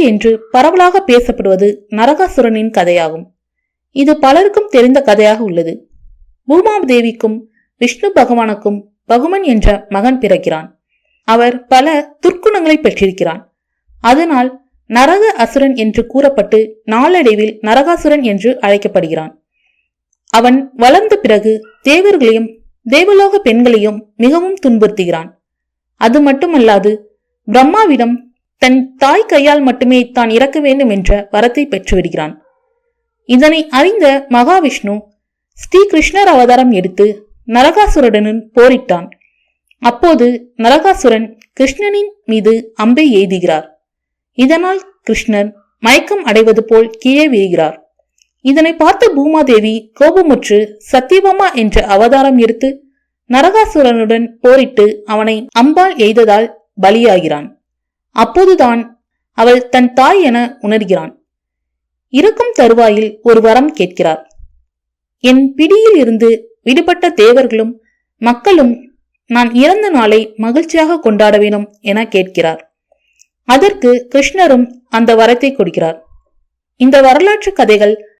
கிருஷ்ணனுக்கு என்று பரவலாக பேசப்படுவது நரகாசுரனின் கதையாகும். இது பலருக்கும் தெரிந்த கதையாக உள்ளது. பூமாதேவிக்கும் விஷ்ணு பகவானுக்கும் பகுமன் என்ற மகன் பிறக்கிறான். அவர் பல துர்க்குணங்களை பெற்றிருக்கிறான். அதனால் நரக அசுரன் என்று கூறப்பட்டு நாளடைவில் நரகாசுரன் என்று அழைக்கப்படுகிறான். அவன் வளர்ந்த பிறகு தேவர்களையும் தேவலோக பெண்களையும் மிகவும் துன்புறுத்துகிறான். அது மட்டுமல்லாது பிரம்மாவிடம் தன் தாய் கையால் மட்டுமே தான் இறக்க வேண்டும் என்ற வரத்தை பெற்றுவிடுகிறான் இதனை அறிந்த மகாவிஷ்ணு ஸ்ரீ கிருஷ்ணர் அவதாரம் எடுத்து நரகாசுரனுடன் போரிட்டான். அப்போது நரகாசுரன் கிருஷ்ணனின் மீது அம்பை எய்துகிறார் இதனால் கிருஷ்ணன் மயக்கம் அடைவது போல் கீழே விழுகிறார். இதனை பார்த்த பூமாதேவி கோபமுற்று சத்தியபாமா என்ற அவதாரம் எடுத்து நரகாசுரனுடன் போரிட்டு அவனை அம்பால் எய்ததால் பலியாகிறான். அப்போதுதான் அவள் தன் தாய் என உணர்கிறான். இருக்கும் தருவாயில் ஒரு வரம் கேட்கிறார். என் பிடியில் இருந்து விடுபட்ட தேவர்களும் மக்களும் நான் இறந்த நாளை மகிழ்ச்சியாக கொண்டாட வேணும் என கேட்கிறார். அதற்கு கிருஷ்ணரும் அந்த வரத்தை கொடுக்கிறார். இந்த வரலாற்று கதைகள்